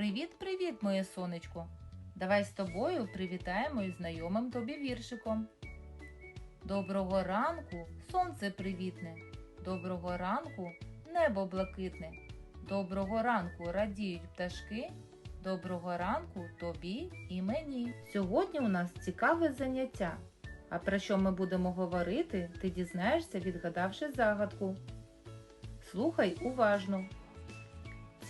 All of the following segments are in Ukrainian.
Привіт-привіт, моє сонечко! Давай з тобою привітаємо із знайомим тобі віршиком. Доброго ранку, сонце привітне, доброго ранку, небо блакитне, доброго ранку радіють пташки, доброго ранку тобі і мені. Сьогодні у нас цікаве заняття. А про що ми будемо говорити, ти дізнаєшся, відгадавши загадку. Слухай уважно.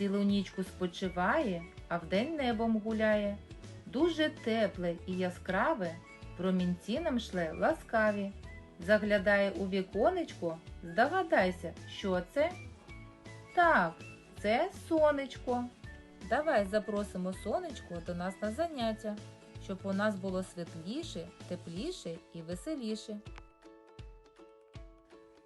Цілу нічку спочиває, а вдень небом гуляє. Дуже тепле і яскраве, промінці нам шле ласкаві. Заглядає у віконечко, здогадайся, що це? Так, це сонечко. Давай запросимо сонечко до нас на заняття, щоб у нас було світліше, тепліше і веселіше.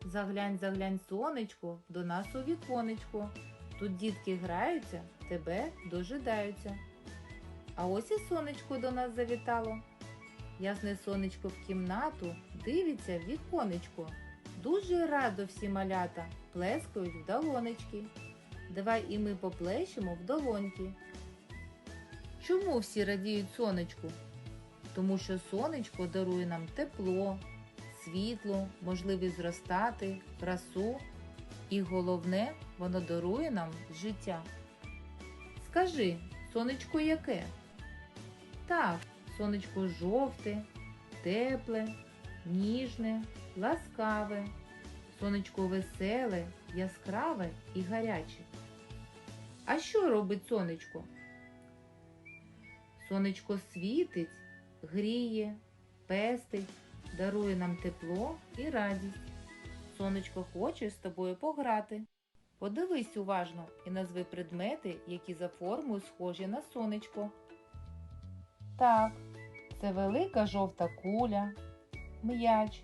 Заглянь, заглянь, сонечко, до нас у віконечко. Тут дітки граються, тебе дожидаються. А ось і сонечко до нас завітало. Ясне сонечко в кімнату дивиться в віконечко. Дуже радо всі малята плескають в долонечки. Давай і ми поплещемо в долоньки. Чому всі радіють сонечку? Тому що сонечко дарує нам тепло, світло, можливість зростати, красу і головне, воно дарує нам життя. Скажи, сонечко яке? Так, сонечко жовте, тепле, ніжне, ласкаве, сонечко веселе, яскраве і гаряче. А що робить сонечко? Сонечко світить, гріє, пестить, дарує нам тепло і радість. Сонечко хоче з тобою пограти. Подивись уважно і назви предмети, які за формою схожі на сонечко. Так, це велика жовта куля, м'яч,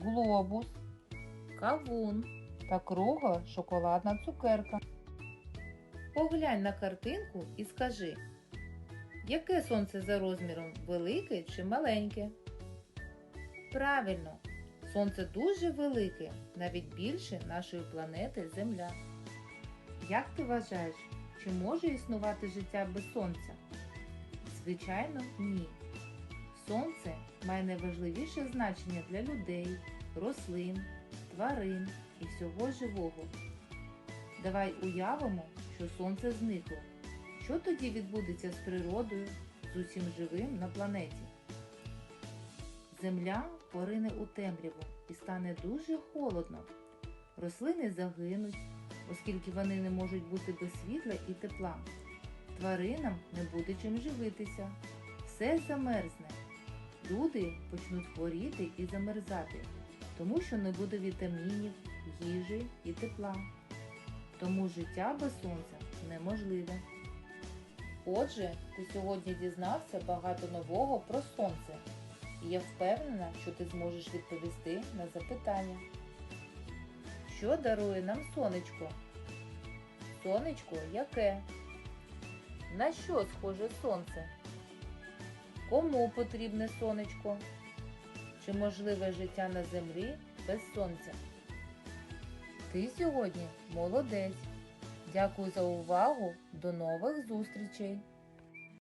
глобус, кавун та кругла шоколадна цукерка. Поглянь на картинку і скажи, яке сонце за розміром велике чи маленьке? Правильно, Сонце дуже велике, навіть більше нашої планети Земля. Як ти вважаєш, чи може існувати життя без сонця? Звичайно, ні. Сонце має найважливіше значення для людей, рослин, тварин і всього живого. Давай уявимо, що сонце зникло. Що тоді відбудеться з природою, з усім живим на планеті? Земля порине у темряву і стане дуже холодно. Рослини загинуть, оскільки вони не можуть бути без світла і тепла. Тваринам не буде чим живитися. Все замерзне. Люди почнуть хворіти і замерзати, тому що не буде вітамінів, їжі і тепла. Тому життя без сонця неможливе. Отже, ти сьогодні дізнався багато нового про сонце. І я впевнена, що ти зможеш відповісти на запитання. Що дарує нам сонечко? Сонечко яке? На що схоже сонце? Кому потрібне сонечко? Чи можливе життя на землі без сонця? Ти сьогодні молодець. Дякую за увагу. До нових зустрічей!